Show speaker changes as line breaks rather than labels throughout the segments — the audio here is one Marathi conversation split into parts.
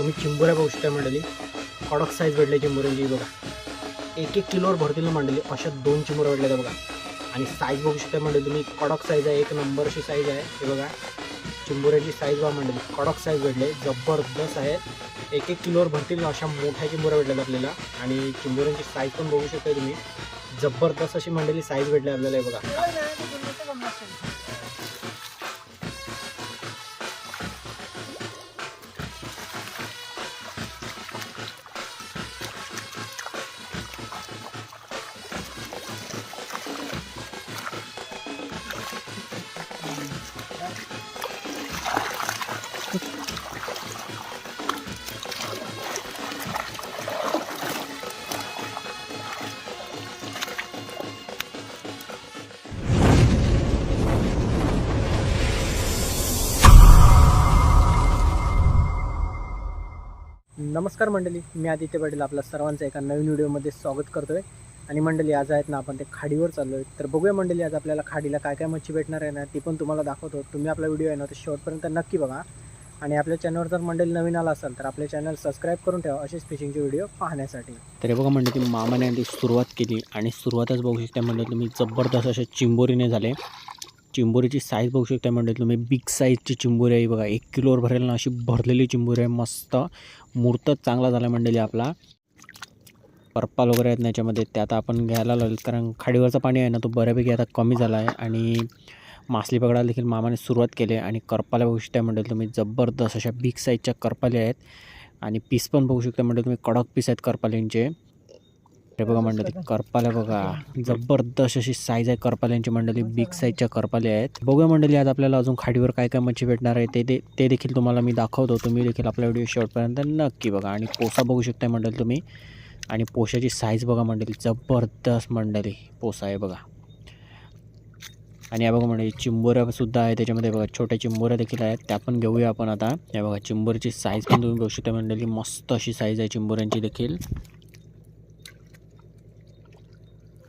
तुम्ही चिंबोऱ्या बघू शकता मंडळी. कडक साईज भेटले चिंबोऱ्यांची बघा. एक एक किलोवर भरतील ना मंडळी. अशा दोन चिंबोऱ्या भेटल्या बघा. आणि साईज बघू शकता मंडळी तुम्ही. कडक साईज आहे एक नंबरची साईज आहे. हे बघा. चिंबोऱ्याची साईज बघा मंडळी. कडक साईज भेटले. जबरदस्त आहेत एक एक किलोवर भरतील ना अशा मोठ्या चिंबोऱ्या भेटल्यात आपल्याला. आणि चिंबोऱ्यांची साईज पण बघू शकता तुम्ही. जबरदस्त अशी मंडळी साईज भेटली आपल्याला हे बघा. नमस्कार मंडळी मी आदित्य पाटील आपल्या सर्वांचं एका नवीन व्हिडिओमध्ये स्वागत करतोय. आणि मंडळी आज आहेत ना आपण ते खाडीवर चाललो आहे तर बघूया मंडळी आज आपल्याला खाडीला काय काय मच्छी भेटणार आहे ना ती पण तुम्हाला दाखवतो. तुम्ही आपला व्हिडिओ आहे ना तर शेवटपर्यंत नक्की बघा. आणि आपल्या चॅनलवर जर मंडळी नवीन आला असाल तर आपल्या चॅनल सबस्क्राईब करून ठेवा असेच फिशिंगचे व्हिडिओ पाहण्यासाठी. तर बघा मंडळी मामाने आधी सुरुवात केली आणि सुरुवातच बघू शकता मंडळी तुम्ही जबरदस्त असे चिंबोरीने झाले. चिंबोरीची साईज बघू शकता म्हणजे तुम्ही बिग साईजची चिंबोरी आहे बघा. एक किलोवर भरेल ना अशी भरलेली चिंबोरी आहे मस्त. मूर्तच चांगला झाला मंडळी आपला. पर्पाल वगैरे आहेत ना याच्यामध्ये ते आता आपण घ्यायला लागलो कारण खाडीवरचं पाणी आहे ना तो बऱ्यापैकी आता कमी झाला आहे. आणि मासली पकडायला देखील मामाने सुरुवात केली आहे. आणि करपाल्या बघू शकता मंडळी तुम्ही जबरदस्त अशा बिग साईजच्या करपाल्या आहेत. आणि पीस पण बघू शकता म्हणजे तुम्ही कडक पीस आहेत करपाल्यांचे हे बघा मंडळी करपाल्या बघा जबरदस्त अशी साईज आहे करपाल्यांची मंडळी बिग साईजच्या करपाल्या आहेत. बघूया मंडळी आज आपल्याला अजून खाडीवर काय काय मच्छी भेटणार आहे ते दे- ते देखील तुम्हाला मी दाखवतो. तुम्ही देखील आपला व्हिडिओ शेवटपर्यंत नक्की बघा. आणि पोसा बघू शकता मंडळी तुम्ही आणि पोशाची साईज बघा मंडळी जबरदस्त मंडळी पोसा आहे बघा. आणि या बघा मंडळी चिंबोऱ्यासुद्धा आहे त्याच्यामध्ये बघा छोट्या चिंबोऱ्या देखील आहेत. त्या पण घेऊया आपण आता. या बघा चिंबोरची साईज पण तुम्ही बघू शकता मंडळी. मस्त अशी साईज आहे चिंबोऱ्यांची देखील.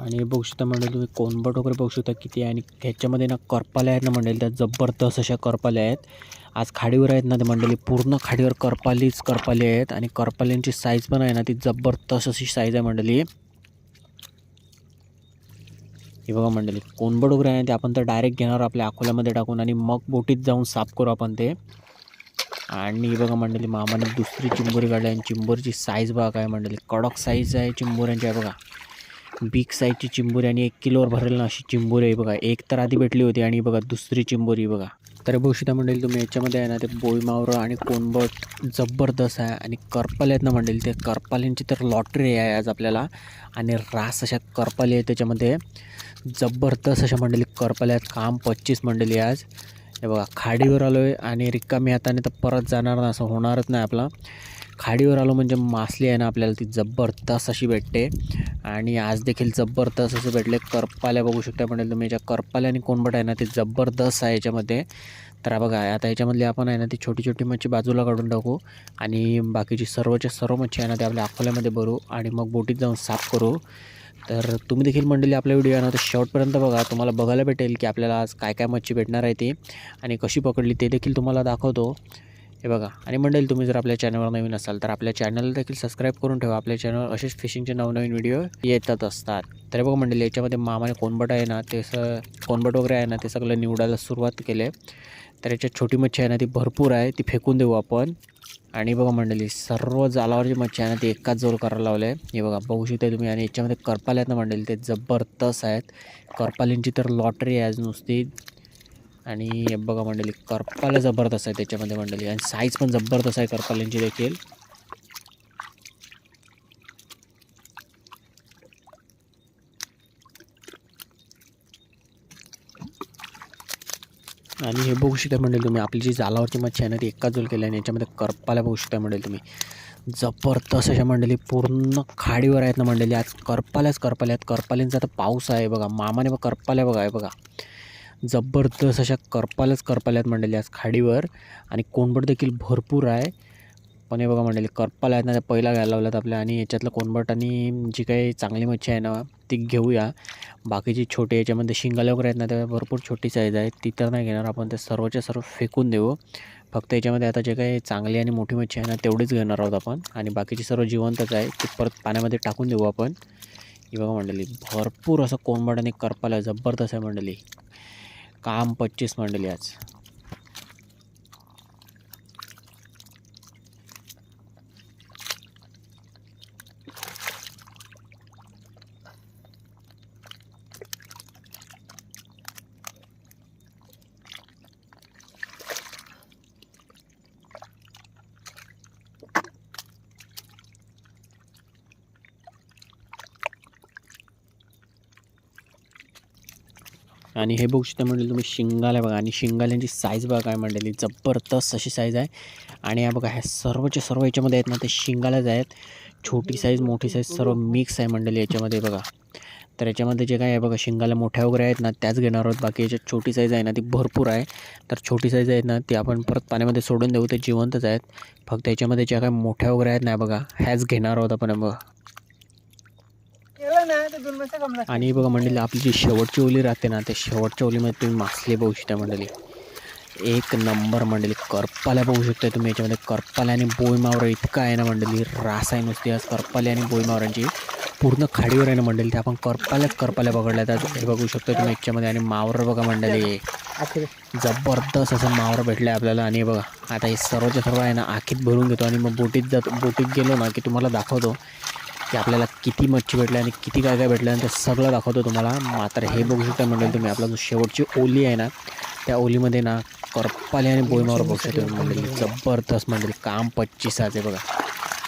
आणि बघू शकता मंडळी तुम्ही कोणबट वगैरे बघू शकता किती आहे. आणि ह्याच्यामध्ये ना करपाल्या आहेत ना मंडळी त्या जबरदस्त अशा करपाल्या आहेत. आज खाडीवर आहेत ना ते मंडळी. पूर्ण खाडीवर करपालीच करपाली आहेत आणि करपाल्यांची साईज पण आहे ना ती जबरदस्त अशी साईज आहे मंडळी. हे बघा मंडळी कोणबड वगैरे आहे ते आपण तर डायरेक्ट घेणार आपल्या अकोल्यामध्ये टाकून आणि मग बोटीत जाऊन साफ करू आपण ते. आणि हे बघा मंडळी मामाने दुसरी चिंबोरी काढली आणि चिंबोरीची साईज बघा काय मंडळी. कडक साईज आहे चिंबोऱ्यांची आहे बघा. बिग साईजची चिंबोरी आणि एक किलोवर भरेल ना अशी चिंबोरी आहे बघा. एक तर आधी भेटली होती आणि बघा दुसरी चिंबोरी बघा. तर भूषिता मंडळी तुम्ही याच्यामध्ये आहे ना ते बोईमावरं आणि कोणबट जबरदस्त आहे आणि करपाले आहेत ना मंडळी ते करपालींची तर लॉटरी आहे आज आपल्याला. आणि रास अशा करपाली आहेत त्याच्यामध्ये. जबरदस्त अशा मंडळी करपाले आहेत काम पच्चीस मंडळी आज. हे बघा खाडीवर आलो आहे आणि रिकामी हाताने तर परत जाणार ना असं होणारच नाही आपला. खाडीवर आलो म्हणजे मासली आहे ना आपल्याला ती जबरदस्त अशी भेटते. आणि आज देखील जबरदस्त असं भेटले. करपाल्या बघू शकता म्हणजे तुम्ही याच्या करपाल्या आणि कोणबट आहे ना ते जबरदस्त आहे याच्यामध्ये. तर बघा आता याच्यामधली आपण आहे ना ती छोटी छोटी मच्छी बाजूला काढून टाकू. आणि बाकीची सर्वच्या सर्व मच्छी आहे ना ते आपल्या अकोल्यामध्ये भरू आणि मग बोटीत जाऊन साफ करू. तर तुम्ही देखील मंडळी आपला व्हिडिओ आहे ना तर शेवटपर्यंत बघा. तुम्हाला बघायला भेटेल की आपल्याला आज काय काय मच्छी भेटणार आहे ती. आणि कशी पकडली ते देखील तुम्हाला दाखवतो. हे बघा. आणि मंडळी तुम्ही जर आपल्या चॅनलवर नवीन असाल तर आपल्या चॅनलला देखील सबस्क्राईब करून ठेवा. आपल्या चॅनलवर असेच फिशिंगचे नवनवीन व्हिडिओ येतात असतात. तर हे बघा मंडळी याच्यामध्ये मामाने कोणबट आहे ना ते स कोणबट वगैरे आहे ना ते सगळं निवडायला सुरुवात केले. तर याच्यात छोटी मच्छी आहे ना ती भरपूर आहे ती फेकून देऊ आपण. आणि बघा मंडळी सर्व जालावरची मच्छी आहे ना ती एकाच जोर करायला लावले. हे बघा बघू शकता तुम्ही. आणि याच्यामध्ये करपाले आहेत ना मंडळी ते जबरदस्त आहेत. करपालींची तर लॉटरी आहे आज नुसती. आणि हे बघा मंडळी करपाला जबरदस्त आहे त्याच्यामध्ये मंडळी. आणि साईज पण जबरदस्त आहे करपाल्यांची देखील. आणि हे बघू शकता मंडळी तुम्ही आपली जी जालावरची मच्छी आहे ना ती एकाच जोल केली आणि याच्यामध्ये करपाला बघू शकता मंडळी तुम्ही. जबरदस्त अशा मंडळी पूर्ण खाडीवर आहेत ना मंडळी. आज करपाल्याच करपाल्या आहेत. करपाल्यांचा आता पाऊस आहे बघा. मामाने बघा करपाल्या बघा आहे बघा. जबरदस्त अशा करपालच करपाल्या आहेत मंडळी आज खाडीवर. आणि कोणबट देखील भरपूर आहे. पण हे बघा मंडळी करपाल आहेत ना त्या पहिला घ्यायला लावल्यात आपल्या. आणि याच्यातलं कोंबट आणि जी काही चांगली मच्छी आहे ना ती घेऊया. बाकीची छोटे याच्यामध्ये शिंगाले वगैरे आहेत ना त्या भरपूर छोटी साईज आहे ती तर नाही घेणार. आपण ते सर्वच्या सर्व फेकून देऊ. फक्त याच्यामध्ये आता जे काही चांगली आणि मोठी मच्छी आहे ना तेवढीच घेणार आहोत आपण. आणि बाकीची सर्व जिवंतच आहे ती परत पाण्यामध्ये टाकून देऊ आपण. ही बघा मंडळी भरपूर असं कोंबड आणि करपाल आहे. जबरदस्त आहे मंडळी. काम पच्चीस मंडळी आज. आणि हे बघू शकता म्हणजे तुम्ही शिंगाला बघा. आणि शिंगाल्यांची साईज बघा काय मंडळी. जबरदस्त अशी साईज आहे. आणि या बघा ह्या सर्वच्या सर्व याच्यामध्ये आहेत ना ते शिंगालाच आहेत. छोटी साईज मोठी साईज सर्व मिक्स आहे मंडळी याच्यामध्ये बघा. तर याच्यामध्ये जे काय आहे बघा शिंगाला मोठ्या वगैरे आहेत ना त्याच घेणार आहोत. बाकी याच्यात छोटी साईज आहे ना ती भरपूर आहे. तर छोटी साईज आहेत ना ती आपण परत पाण्यामध्ये सोडून देऊ. ते जिवंतच आहेत. फक्त याच्यामध्ये ज्या काय मोठ्या वगैरे आहेत ना बघा ह्याच घेणार आहोत आपण बघा. आणि बघा मंडळी आपली जी शेवटची ओली राहते ना त्या शेवटच्या ओलीमध्ये तुम्ही मासले बघू शकता मंडळी. एक नंबर मंडळी करपाल्या बघू शकता तुम्ही याच्यामध्ये. करपाल्या आणि बोई मावरा इतका आहे ना मंडळी रास आहे नुसती. आज करपाल्या आणि बोई मावरांची पूर्ण खाडीवर आहे ना मंडळी. ते आपण करपाल्याच करपाल्या पकडल्या तर हे बघू शकतो तुम्ही याच्यामध्ये. आणि मावर बघा मंडळी. जबरदस्त असं मावर भेटलं आहे आपल्याला. आणि बघा आता हे सर्वच्या सर्व आहे ना आखीत भरून घेतो. आणि मग बोटीत जातो बोटीत गेलो ना की तुम्हाला दाखवतो. की आपल्याला किती मच्छी भेटल्या आणि किती काय काय भेटलं आणि ते सगळं दाखवतो तुम्हाला. मात्र हे बघू शकता मंडळी तुम्ही आपला जो शेवटची ओली आहे ना त्या ओलीमध्ये ना करपाले आणि बोईमावर बघू शकतो मंडळी. जबरदस्त मंडळी काम पच्चीस आहे बघा.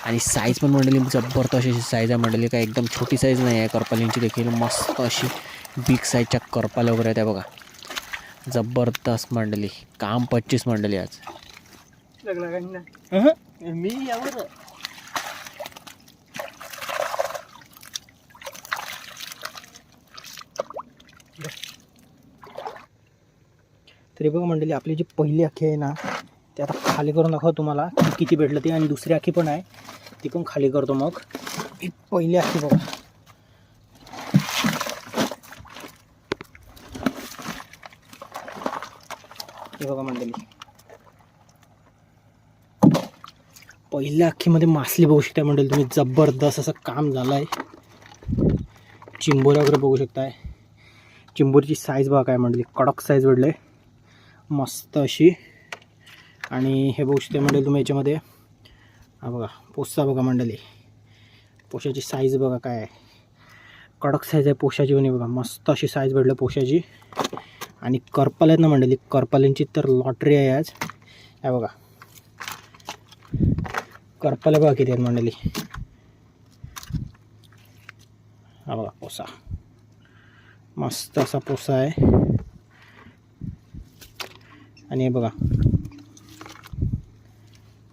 आणि साईज पण मंडळी जबरदस्त अशी साईज आहे मंडळी काय एकदम छोटी साईज नाही आहे करपालींची देखील. मस्त अशी बिग साईजच्या करपाल्या वगैरे त्या बघा. जबरदस्त मंडळी काम पच्चीस मंडळी आज.
मी यावर तरी बघा मंडळी आपली जी पहिली अख्खी आहे ना ते आता खाली करून दाखव तुम्हाला की किती भेटलं ते आणि दुसरी अख्खी पण आहे ती पण खाली करतो मग. ही पहिली अख्खी बघा. हे बघा मंडळी. पहिल्या अख्खीमध्ये मासली बघू शकताय मंडळी तुम्ही जबरदस्त असं काम झालं आहे चिंबोऱ्या वगैरे बघू शकताय. चिंबोरीची साईज बघा काय मंडळी कडक साईज आहे मस्त अशी. आणि हे बघू शकते मंडळी तुम्ही याच्यामध्ये. हा बघा पोसा बघा मंडळी. पोशाची साईज बघा काय आहे. कडक साईज आहे पोशाची पण बघा मस्त अशी साईज भेटलं पोशाची. आणि कर्पल आहेत ना मंडळी करपाल्यांची तर लॉटरी आहे आज. हे बघा. करपाला बघा किती आहेत मंडळी. हा बघा पोसा. मस्त असा पोसा आहे. आणि हे बघा.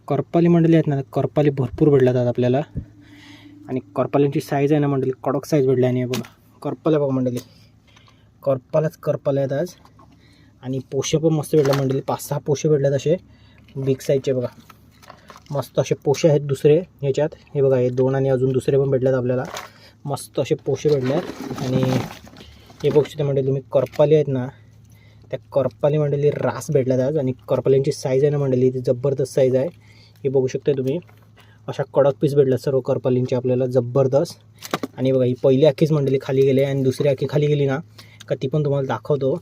करपाली मंडळी आहेत ना करपाली भरपूर भेटल्या आहेत आपल्याला. आणि करपाल्यांची साईज आहे ना मंडळी कडक साईज भेटली आणि हे बघा. करपाल्या बघा मंडळी. करपालाच करपाल्या आहेत आज. आणि पोशे पण मस्त भेटल्या मंडळी. पाच सहा पोशे भेटल्यात असे. बिग साईजचे बघा. मस्त असे पोशे आहेत दुसरे ह्याच्यात. हे बघा हे दोन आणि अजून दुसरे पण भेटल्यात आपल्याला. मस्त असे पोशे भेटले आहेत आणि हे बघू शकता म्हणजे तुम्ही करपाली आहेत ना त्या करपाली मंडळी रास भेटल्यात आज आणि करपालींची साईज आहे ना मंडळी ती जबरदस्त साईज आहे. हे बघू शकता तुम्ही. अशा कडक पीस भेटल्यात सर्व करपालींची आपल्याला जबरदस्त. आणि बघा ही पहिली अख्खीच मंडळी खाली गेली आणि दुसरी अख्खी खाली गेली ना का ती पण तुम्हाला दाखवतो.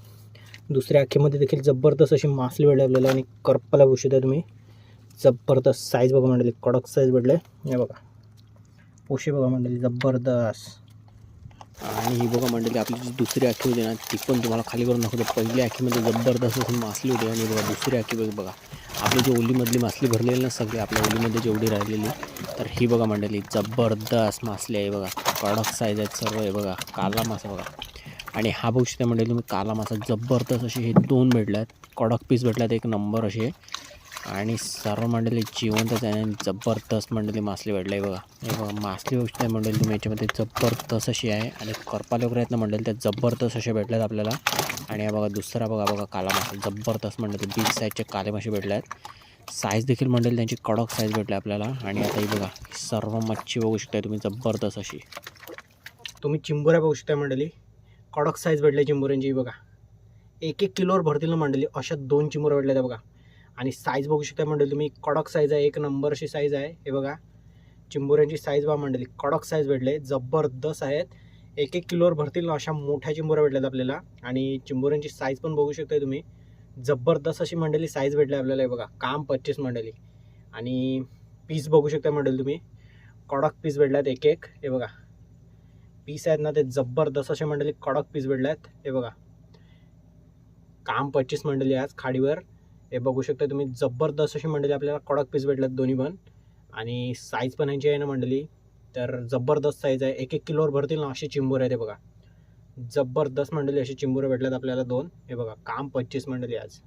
दुसऱ्या अख्खीमध्ये देखील जबरदस्त अशी मासली भेटली आपल्याला आणि करपाला बघू शकता तुम्ही. जबरदस्त साईज बघा मंडळी कडक साईज भेटले. हे बघा. पोशे बघा मंडळी जबरदस्त.
आणि ही बघा मंडळी आपली जी दुसरी आखी होती ना ती पण तुम्हाला खाली करून दाखवतो. पहिल्या आखीमध्ये म्हणजे जबरदस्त असून मासली होती. आणि बघा दुसरी आखी बघ बघा. आपली जी ओलीमधली मासली भरलेली ना सगळी आपल्या ओलीमध्ये जेवढी राहिलेली तर ही बघा मंडळी जबरदस्त मासली आहे बघा. कडक साईज आहेत सर्व आहे बघा. काला मासा बघा. आणि हा बघू शकता मंडळी तुम्ही काला मासा जबरदस्त असे हे दोन भेटल्यात. कडक पीस भेटल्यात एक नंबर असे. आणि सर्व मंडळी जिवंतच आहे आणि जबरदस्त मंडळी मासली भेटली आहे बघा. हे बघा मासली गोष्ट आहे मंडळी तुम्ही याच्यामध्ये जबरदस्त अशी आहे. आणि करपाले वगैरे आहेत ना मंडळी त्या जबरदस्त असे भेटल्यात आपल्याला. आणि या बघा दुसरा बघा बघा काला मासा. जबरदस्त मंडळी बिग साईजचे काले मासे भेटले आहेत. साईज देखील मंडळी त्यांची कडक साईज भेटली आपल्याला. आणि आता ही बघा सर्व मच्छी बघू शकता तुम्ही जबरदस्त अशी.
तुम्ही चिंबोऱ्या बघू शकता मंडळी. कडक साईज भेटल्या चिंबोऱ्यांची बघा. एक एक किलोवर भरतील ना मंडळी अशा दोन चिंबोऱ्या भेटल्या त्या बघा. आणि साईज बघू शकता मंडळी तुम्ही कडक साईज आहे एक नंबर अशी साईज आहे. हे बघा चिंबोऱ्यांची साईज बघा मंडळी कडक साईज भेटले जबरदस्त आहेत. एक एक किलोवर भरतील ना अशा मोठ्या चिंबोऱ्या भेटल्यात आपल्याला. आणि चिंबोऱ्यांची साईज पण बघू शकताय तुम्ही. जबरदस्त अशी मंडळी साईज भेटली आपल्याला हे बघा काम पच्चीस मंडळी. आणि पीस बघू शकता मंडळी तुम्ही. कडक पीस भेटल्यात एक एक हे बघा. पीस आहेत ना ते जबरदस्त असे मंडळी कडक पीस भेटल्यात हे बघा. काम पच्चीस मंडळी आज खाडीवर. हे बघू शकता तुम्ही जबरदस्त अशी मंडळी आपल्याला कडक पीस भेटल्यात दोन्ही पण. आणि साईज पण यांची आहे ना मंडळी तर जबरदस्त साईज आहे. एक एक किलोवर भरतील ना अशी चिंबूर आहे ते बघा. जबरदस्त मंडळी अशी चिंबूर भेटल्यात आपल्याला दोन. हे बघा काम पच्चीस मंडळी आज.